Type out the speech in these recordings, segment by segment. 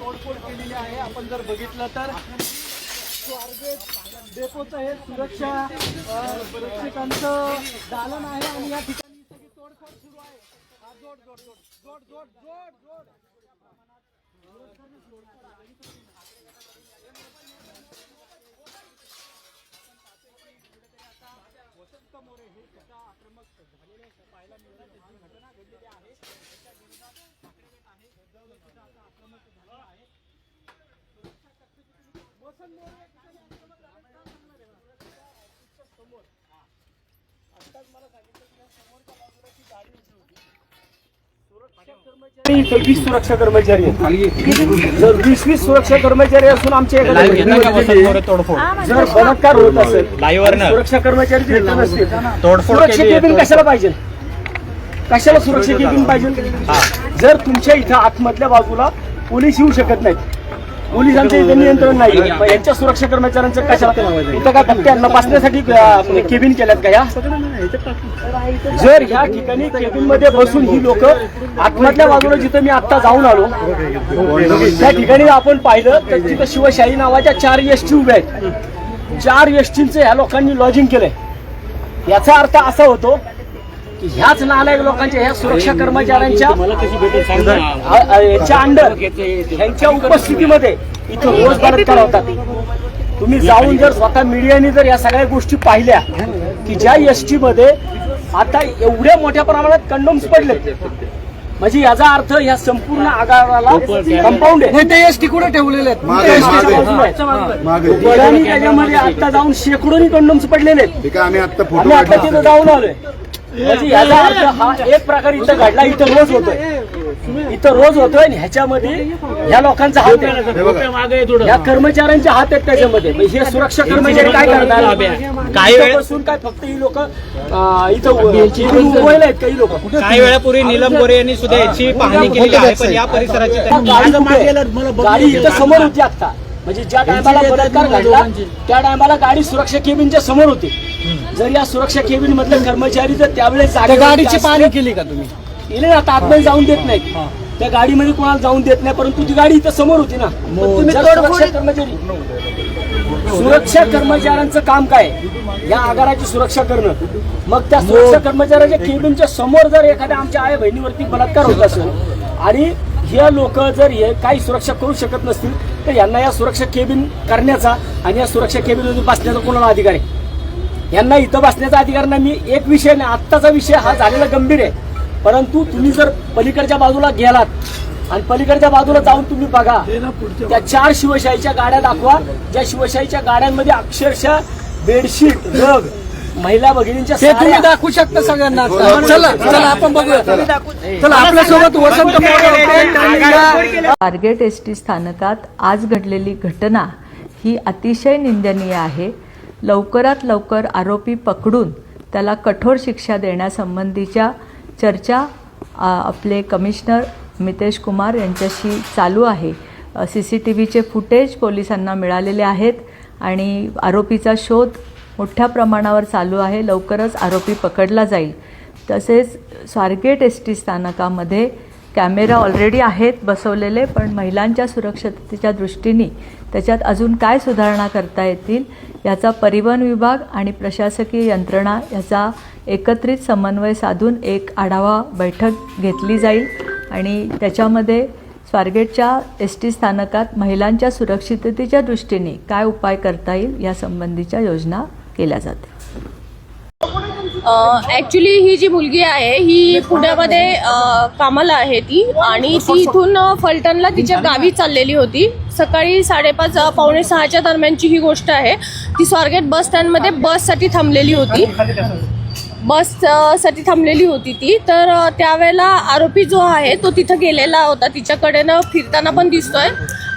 तोडफोड केलेली आहे. आपण जर बघितलं तर स्वारगेट डेपोचं हे सुरक्षा सुरक्षितांचं दालन आहे आणि या ठिकाणी सगळी तोडफोड सुरू आहे. जोड जोड जोड जोड जोड जोड जोड. वसंत मोरे हे सुद्धा आक्रमक झालेले पाहायला मिळतात जी घटना घडलेली आहे त्याच्या विरोधात ठाकरे आहे. सुद्धा आता आक्रमक झाला आहे. वसंत मोरे आक्रमक झाले? का सांगणार मला? समोर आत्ताच मला सांगितलं की समोरच्या बाजूला ती गाडी उचलू होती. इथं वीस सुरक्षा कर्मचारी आहेत. जर वीस वीस सुरक्षा कर्मचारी असून आमच्या एखाद्या घटनेमध्ये जर बलात्कार होत असेल. आणि सुरक्षा कर्मचारी इथं नसतील. सुरक्षा केबिन कशाला पाहिजे? कशाला सुरक्षा केबिन पाहिजे? जर तुमच्या इथं आतमधल्या बाजूला पोलीस येऊ शकत नाहीत पोलिसांचं इथं नियंत्रण नाही. मग यांच्या सुरक्षा कर्मचाऱ्यांचं कशाला? इथं काय फक्त यांना बसण्यासाठी केबिन केल्यात का या? जर ह्या ठिकाणी केबिनमध्ये बसून ही लोक आतमधल्या बाजूला जिथं मी आता जाऊन आलो त्या ठिकाणी आपण पाहिलं तर तिथं शिवशाही नावाच्या चार एसटी उभ्या आहेत. चार एसटींचं ह्या लोकांनी लॉजिंग केलंय. याचा अर्थ असा होतो की ह्याच नालायक लोकांच्या ह्या सुरक्षा कर्मचाऱ्यांच्या याच्या अंडर यांच्या उपस्थितीमध्ये इथं रोज बलात्कार होतात. तुम्ही जाऊन जर स्वतः मीडियाने जर या सगळ्या गोष्टी पाहिल्या की ज्या एसटी मध्ये आता एवढ्या मोठ्या प्रमाणात कंडोम्स पडले. म्हणजे याचा अर्थ या संपूर्ण आगाराला कंपाऊंड आहे. ते एसटी कुठे ठेवलेले आहेत? त्याच्यामध्ये आता जाऊन शेकडोनी कंडोम्स पडलेले आहेत. आम्ही आता तिथं जाऊन आलोय. म्हणजे याचा अर्थ हा एक प्रकार इथं घडला इथं रोज होतोय. इथं रोज होतोय आणि ह्याच्यामध्ये ह्या लोकांचा हात आहे. हे या कर्मचाऱ्यांचे हात आहेत त्याच्यामध्ये. मग हे सुरक्षा कर्मचारी काय करणार काही वेळ बसून काय फक्त ही लोक इथं मुंबईला आहेत काही लोक. काही वेळापूर्वी नीलम गोरे यांनी सुद्धा याची पाहणी केलेली आहे पण या परिसराची त्यांनी? गाडी इथं समोर होती आता म्हणजे ज्या टायमाला बलात्कार घडला त्या टायमाला गाडी सुरक्षा केबिनच्या समोर होती. जर या सुरक्षा केबिन मधले कर्मचारी जर त्यावेळेस गाडीची पाहणी केली का तुम्ही? ना आता आतमध्ये जाऊन देत नाहीत त्या गाडीमध्ये कोणाला जाऊन देत नाही परंतु ती गाडी इथं समोर होती ना. सुरक्षा कर्मचारी सुरक्षा कर्मचाऱ्यांचं काम काय? या आगाराची सुरक्षा करणं. मग त्या सुरक्षा कर्मचाऱ्याच्या केबिनच्या समोर जर एखाद्या आमच्या आई बहिणीवरती बलात्कार होत असेल आणि हे लोक जर हे काही सुरक्षा करू शकत नसतील तर यांना या सुरक्षा केबिन करण्याचा आणि या सुरक्षा केबिनमध्ये बसण्याचा कोणाला अधिकार आहे? यांना इथं बसण्याचा अधिकार नाही. मी एक विषय नाही आत्ताचा विषय हा झालेला गंभीर आहे. परंतु तुम्ही जर पलीकडच्या बाजूला गेलात आणि पलीकडच्या बाजूला जाऊन तुम्ही बघा त्या चार शिवशाहीच्या गाड्या दाखवा ज्या शिवशाहीच्या गाड्यांमध्ये अक्षरशः बेडशीट रग महिला भगिनींच्या ते तुम्ही साड्या- दाखवू शकता सगळ्यांना. चला चला आपण बघूया. चला आपल्यासोबत वसंत मोरे टार्गेट एस टी स्थानकात आज घडलेली घटना ही अतिशय निंदनीय आहे. लवकरात लवकर आरोपी पकडून त्याला कठोर शिक्षा देण्यासंबंधीच्या चर्चा आपले कमिशनर मितेश कुमार यांच्याशी चालू आहे. सी सी टी व्हीचे फुटेज पोलिसांना मिळालेले आहेत आणि आरोपीचा शोध मोठ्या प्रमाणावर चालू आहे. लवकरच आरोपी पकडला जाईल. तसेच स्वारगेट एस टी स्थानकामध्ये कॅमेरा ऑलरेडी आहेत बसवलेले पण महिलांच्या सुरक्षिततेच्या दृष्टीने त्याच्यात अजून काय सुधारणा करता येतील याचा परिवहन विभाग आणि प्रशासकीय यंत्रणा याचा एकत्रित समन्वय साधून एक आढावा बैठक घेतली जाईल. आणि त्याच्यामध्ये स्वारगेटच्या एस टी स्थानकात महिलांच्या सुरक्षिततेच्या दृष्टीने काय उपाय करता येईल यासंबंधीच्या योजना केल्या जातील. ॲक्च्युली ही जी मुलगी आहे ही पुण्यामध्ये कामाला आहे ती. आणि ती इथून फलटणला तिच्या गावी चाललेली होती. सकाळी साडेपाच पावणे सहाच्या दरम्यानची ही गोष्ट आहे. ती स्वारगेट बस स्टँडमध्ये बससाठी थांबलेली होती. बससाठी थांबलेली होती ती. तर त्यावेळेला आरोपी जो आहे तो तिथं गेलेला होता. तिच्याकडेनं फिरताना पण दिसतोय.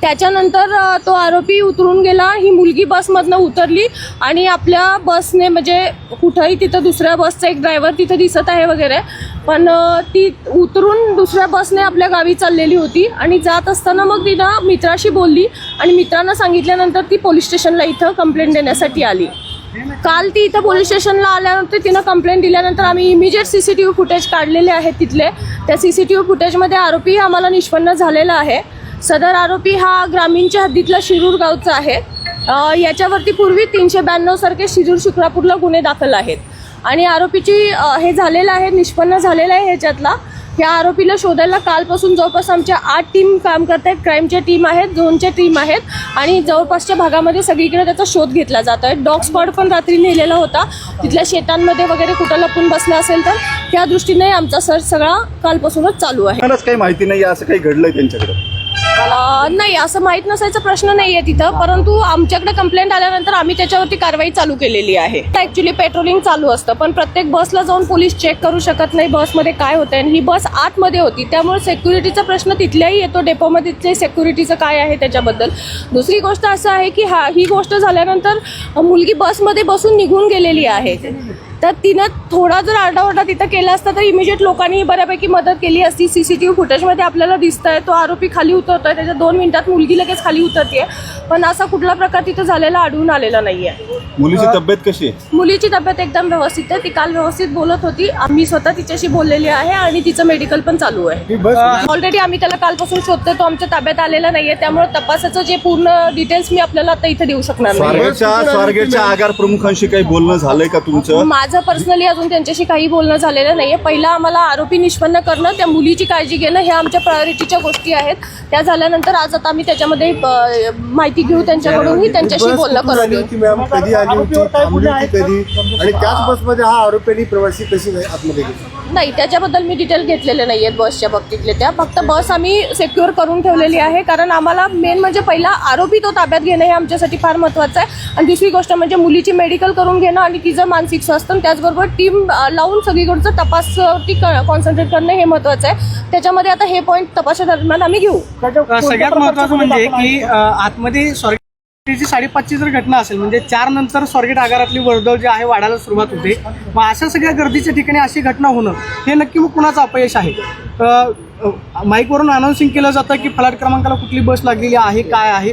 त्याच्यानंतर तो आरोपी उतरून गेला. ही मुलगी बसमधनं उतरली आणि आपल्या बसने म्हणजे कुठंही तिथं दुसऱ्या बसचा एक ड्रायव्हर तिथं दिसत आहे वगैरे. पण ती उतरून दुसऱ्या बसने आपल्या गावी चाललेली होती आणि जात असताना मग तिनं मित्राशी बोलली आणि मित्रांना सांगितल्यानंतर ती पोलीस स्टेशनला इथं कंप्लेंट देण्यासाठी आली. काल ती इथं पोलीस स्टेशनला आल्यानंतर तिनं कंप्लेंट दिल्यानंतर आम्ही immediate C C T V footage काढलेले आहेत तिथले. त्या सी सी टी व्ही फुटेजमध्ये आरोपी आम्हाला निष्पन्न झालेला आहे. सदर आरोपी हा ग्रामीणच्या हद्दीतला शिरूर गावचा आहे. याच्यावरती पूर्वी तीनशे ब्याण्णव सारखे शिरूर शुक्रापूरला गुन्हे दाखल आहेत. आणि आरोपीची हे झालेलं आहे निष्पन्न झालेलं आहे ह्याच्यातला. या आरोपीला शोधायला कालपासून जवळपास आमच्या आठ टीम काम करत आहेत. क्राईमच्या टीम आहेत झोनच्या टीम आहेत. आणि जवळपासच्या भागामध्ये सगळीकडे त्याचा शोध घेतला जात आहे. डॉग स्पॉट पण रात्री नेलेला होता. तिथल्या शेतांमध्ये वगैरे कुठं लपून बसला असेल तर त्या दृष्टीने आमचा सर्च सगळा कालपासूनच चालू आहे. मलाच काही माहिती नाही असं काही घडलंय त्यांच्याकडे? नाही असं माहीत नसायचा प्रश्न नाही आहे तिथं परंतु आमच्याकडे कंप्लेंट आल्यानंतर आम्ही त्याच्यावरती कारवाई चालू केलेली आहे. ॲक्च्युली पेट्रोलिंग चालू असतं पण प्रत्येक बसला जाऊन पोलीस चेक करू शकत नाही बसमध्ये काय होतं आणि ही बस आतमध्ये होती त्यामुळे सेक्युरिटीचा प्रश्न तिथल्याही येतो डेपोमध्ये सेक्युरिटीचं काय आहे त्याच्याबद्दल. दुसरी गोष्ट असं आहे की हा ही गोष्ट झाल्यानंतर मुलगी बसमध्ये बसून निघून गेलेली आहे. तर तिनं थोडा जर आरडाओरडा तिथं केला असता तर इमिजिएट लोकांनी बऱ्यापैकी मदत केली असती. सी सी टी व्ही फुटेजमध्ये आपल्याला दिसतंय तो आरोपी खाली उतरतोय. त्याच्या दोन मिनिटात मुलगी लगेच खाली उतरते पण असा कुठला प्रकार तिथं झालेला आढळून आलेला नाहीये. मुलीची तब्येत कशी आहे? मुलीची तब्येत एकदम व्यवस्थित आहे. ती काल व्यवस्थित बोलत होती. आम्ही स्वतः तिच्याशी बोललेली आहे आणि तिचं मेडिकल पण चालू आहे. ऑलरेडी आम्ही त्याला कालपासून शोधतोय. तो आमच्या ताब्यात आलेला नाहीये. त्यामुळे तपासाचं जे पूर्ण डिटेल्स मी आपल्याला आता इथे देऊ शकणार नाही. स्वारगेटच्या स्वारगेटच्या आगार प्रमुखांशी काही बोलणं झालंय का तुमचं? माझं पर्सनली अजून त्यांच्याशी काही बोलणं झालेलं नाहीये. पहिला आम्हाला आरोपी निष्पन्न करणं त्या मुलीची काळजी घेणं ह्या आमच्या प्रायोरिटीच्या गोष्टी आहेत. त्या झाल्यानंतर आज आता आम्ही त्याच्यामध्ये माहिती घेऊ त्यांच्याकडूनही त्यांच्याशी बोलणं करून घेऊ होती मॅम? कधी आली होती? थांबली होती कधी? आणि त्याच बसमध्ये हा आरोपी प्रवासी कशी काय आतमध्ये गेली? नाही त्याच्याबद्दल मी डिटेल घेतलेले नाही आहेत बसच्या बाबतीतले त्या. फक्त बस आम्ही सेक्युअर करून ठेवलेली आहे. कारण आम्हाला मेन म्हणजे पहिला आरोपी तो ताब्यात घेणं हे आमच्यासाठी फार महत्त्वाचं आहे. आणि दुसरी गोष्ट म्हणजे मुलीची मेडिकल करून घेणं आणि तिचं मानसिक स्वास्थ्य आणि त्याचबरोबर टीम लावून सगळीकडचं तपासवरती कॉन्सन्ट्रेट करणं हे महत्त्वाचं आहे. त्याच्यामध्ये आता हे पॉईंट तपासादरम्यान आम्ही घेऊ. सगळ्यात महत्वाचं म्हणजे की आतमध्ये स्वारगेटची साडेपाचची जर घटना असेल म्हणजे चार नंतर स्वारगेट आगारातली वर्दळ जी आहे वाढायला सुरुवात होते. मग अशा सगळ्या गर्दीच्या ठिकाणी अशी घटना होणं हे नक्की मग कुणाचं अपयश आहे? माईकवरून अनाऊन्सिंग केलं जातं की फलाट क्रमांकाला कुठली बस लागलेली आहे काय आहे?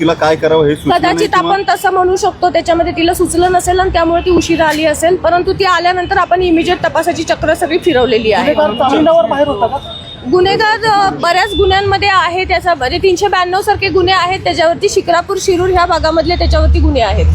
तिला काय करावं हे सुचलं नाही कदाचित किंवा- आपण तसं म्हणू शकतो त्याच्यामध्ये तिला सुचलं नसेल आणि त्यामुळे ती उशिरा आली असेल परंतु ती आल्यानंतर आपण इमिजिएट तपासाची चक्र सगळी फिरवलेली आहे. जामिनावर बाहेर होता का? गुन्हेगार अ, बऱ्याच गुन्ह्यांमध्ये आहे त्याचा म्हणजे तीनशे ब्याण्णव सारखे गुन्हे आहेत त्याच्यावरती शिक्रापूर शिरूर ह्या भागामधले त्याच्यावरती गुन्हे आहेत.